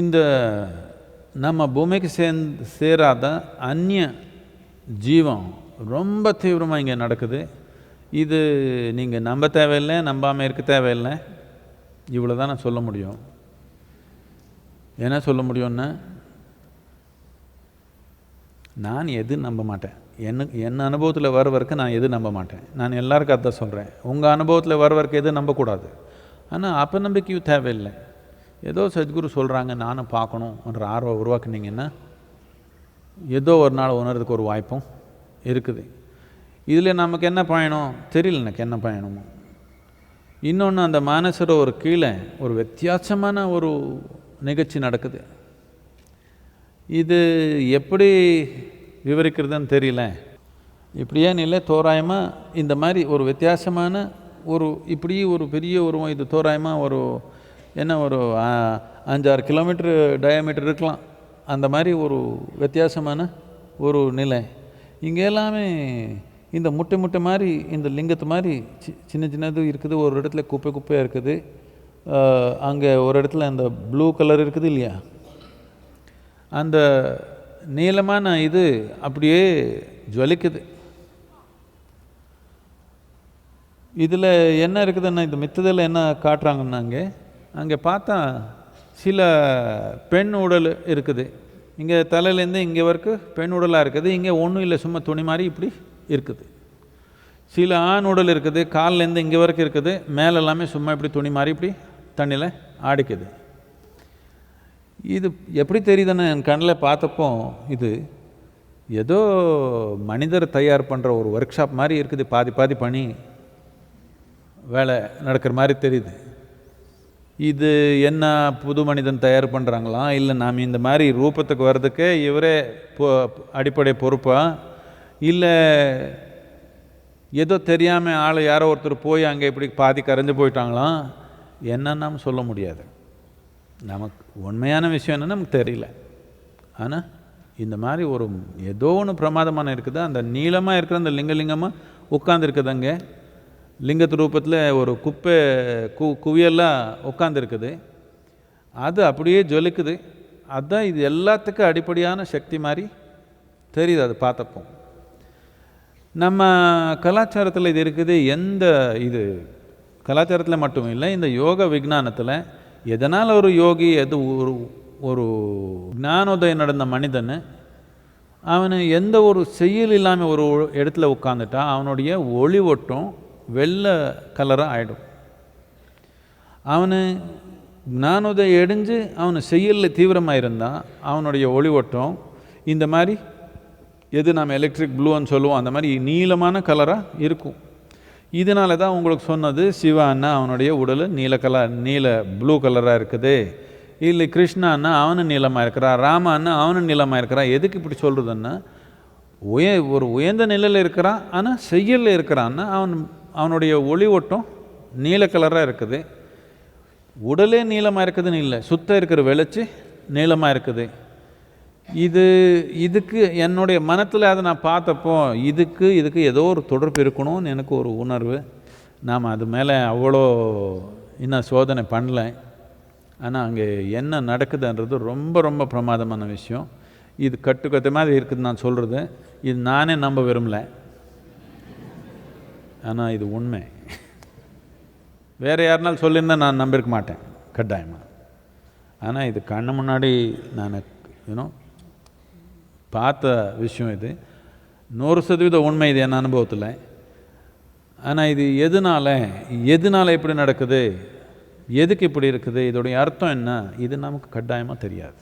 இந்த நம்ம பூமிக்கு சேர்ந்து சேராத அந்நிய ஜீவம் ரொம்ப தீவிரமாக இங்கே நடக்குது. இது நீங்கள் நம்ப தேவையில்லை நம்பாமல் இருக்க தேவையில்லை. இவ்வளோ தான் நான் சொல்ல முடியும். என்ன சொல்ல முடியும்னா நான் எது நம்ப மாட்டேன். என்ன என் அனுபவத்தில் வர வரைக்கும் நான் எது நம்ப மாட்டேன். நான் எல்லாருக்கும் அதான் சொல்கிறேன் உங்கள் அனுபவத்தில் வர வரைக்கும் எது நம்பக்கூடாது. ஆனால் அப்பநம்பிக்கையும் தேவையில்லை. ஏதோ சத்குரு சொல்கிறாங்க நானும் பார்க்கணுன்ற ஆர்வம் உருவாக்குனீங்கன்னா ஏதோ ஒரு நாள் உணர்றதுக்கு ஒரு வாய்ப்பும் இருக்குது. இதில் நமக்கு என்ன பயணம்? தெரியல எனக்கு என்ன பயணமோ. இன்னொன்று அந்த மானசர ஒரு கீழே ஒரு வித்தியாசமான ஒரு நிகழ்ச்சி நடக்குது. இது எப்படி விவரிக்கிறதுன்னு தெரியல. இப்படியே இல்லை? தோராயமாக இந்த மாதிரி ஒரு வித்தியாசமான ஒரு இப்படி ஒரு பெரிய உருவம் இது தோராயமாக ஒரு என்ன ஒரு அஞ்சாறு கிலோமீட்டர் டயாமீட்டர் இருக்கலாம். அந்த மாதிரி ஒரு வித்தியாசமான ஒரு நிலை. இங்கே எல்லாமே இந்த முட்டை முட்டை மாதிரி இந்த லிங்கத்து மாதிரி சி சின்ன சின்னது இருக்குது. ஒரு இடத்துல குப்பை குப்பையாக இருக்குது. அங்கே ஒரு இடத்துல அந்த ப்ளூ கலர் இருக்குது இல்லையா? அந்த நீளமான இது அப்படியே ஜுவலிக்குது இதில் என்ன இருக்குதுன்னா இந்த மித்ததில் என்ன காட்டுறாங்கன்னா அங்கே பார்த்தா சில பெண் உடல் இருக்குது. இங்கே தலையிலேருந்து இங்கே வரைக்கும் பெண் உடலாக இருக்குது. இங்கே ஒன்றும் இல்லை சும்மா துணி மாதிரி இப்படி இருக்குது. சில ஆண் உடல் இருக்குது கால்லேருந்து இங்கே வரைக்கும் இருக்குது. மேலே எல்லாமே சும்மா இப்படி துணி மாதிரி இப்படி தண்ணியில் ஆடிக்குது. இது எப்படி தெரியுதுன்னு என் கண்ணில் பார்த்தப்போ இது ஏதோ மனிதர் தயார் பண்ணுற ஒரு ஒர்க் ஷாப் மாதிரி இருக்குது. பாதி பாதி பண்ணி வேலை நடக்கிற மாதிரி தெரியுது. இது என்ன புது மனிதன் தயார் பண்ணுறாங்களாம் இல்லை நாம் இந்த மாதிரி ரூபத்துக்கு வர்றதுக்கு இவரே பொ அடிப்படை பொறுப்பா? இல்லை ஏதோ தெரியாமல் ஆள் யாரோ ஒருத்தர் போய் அங்கே இப்படி பாதி கரைஞ்சு போயிட்டாங்களாம் என்னன்னு நாம் சொல்ல முடியாது. நமக்கு உண்மையான விஷயம் என்ன நமக்கு தெரியல. ஆனால் இந்த மாதிரி ஒரு ஏதோ ஒன்று பிரமாதமான இருக்குது. அந்த நீளமாக இருக்கிற அந்த லிங்கலிங்கமாக உட்காந்துருக்குது அங்கே. லிங்கத்து ரூபத்தில் ஒரு குப்பை கு குவியெல்லாம் உட்காந்துருக்குது அது அப்படியே ஜொலிக்குது. அதுதான் இது எல்லாத்துக்கும் அடிப்படையான சக்தி மாதிரி தெரியுது அது பார்த்தப்போ. நம்ம கலாச்சாரத்தில் இது இருக்குது எந்த இது? கலாச்சாரத்தில் மட்டும் இல்லை இந்த யோக விஞ்ஞானத்தில் எதனால் ஒரு யோகி எது ஒரு ஒரு ஞானோதயம் நடந்த மனிதன் அவன் எந்த ஒரு செயல் இல்லாமல் ஒரு இடத்துல உட்காந்துட்டா அவனுடைய ஒளி ஒட்டும் வெள்ளை கலராக ஆகிடும் அவனு ஞானோதயம் எடிஞ்சு அவன் செயலில் தீவிரமாக இருந்தால் அவனுடைய ஒளி ஓட்டம் இந்த மாதிரி எது நாம் எலக்ட்ரிக் ப்ளூன்னு சொல்லுவோம் அந்த மாதிரி நீளமான கலராக இருக்கும். இதனால தான் உங்களுக்கு சொன்னது சிவான்னா அவனுடைய உடல் நீல கலர் நீல ப்ளூ கலராக இருக்குது. இல்லை கிருஷ்ணான்னா அவனும் நீளமாக இருக்கிறான் ராமான்னா அவனும் நீளமாக இருக்கிறான் எதுக்கு இப்படி சொல்கிறதுன்னா உய ஒரு உயர்ந்த நிலையில் இருக்கிறான் ஆனால் செய்யலில் இருக்கிறான்னா அவன் அவனுடைய ஒளி ஓட்டம் நீல கலராக இருக்குது. உடலே நீளமாக இருக்குதுன்னு இல்லை சுத்தம் இருக்கிற வெளிச்சு நீளமாக இருக்குது. இது இதுக்கு என்னுடைய மனத்தில் அதை நான் பார்த்தப்போ இதுக்கு இதுக்கு ஏதோ ஒரு தொடர்பு இருக்கணும்னு எனக்கு ஒரு உணர்வு. நாம் அது மேலே அவ்வளோ இன்னும் சோதனை பண்ணல. ஆனால் அங்கே என்ன நடக்குதுன்றது ரொம்ப ரொம்ப பிரமாதமான விஷயம். இது கட்டுக்கட்டு மாதிரி இருக்குது நான் சொல்கிறது இது நானே நம்ப விரும்பலை. ஆனால் இது உண்மை. வேறு யாருனாலும் சொல்லியிருந்தா நான் நம்பியிருக்க மாட்டேன் கட்டாயமாக ஆனால் இது கண்ணு முன்னாடி நான் யூனோ பார்த்த விஷயம் இது. நூறு சதவீத உண்மை இது என் அனுபவத்தில். ஆனால் இது எதனால் எதனால் இப்படி நடக்குது? எதுக்கு இப்படி இருக்குது? இதோடைய அர்த்தம் என்ன? இது நமக்கு கட்டாயமாக தெரியாது.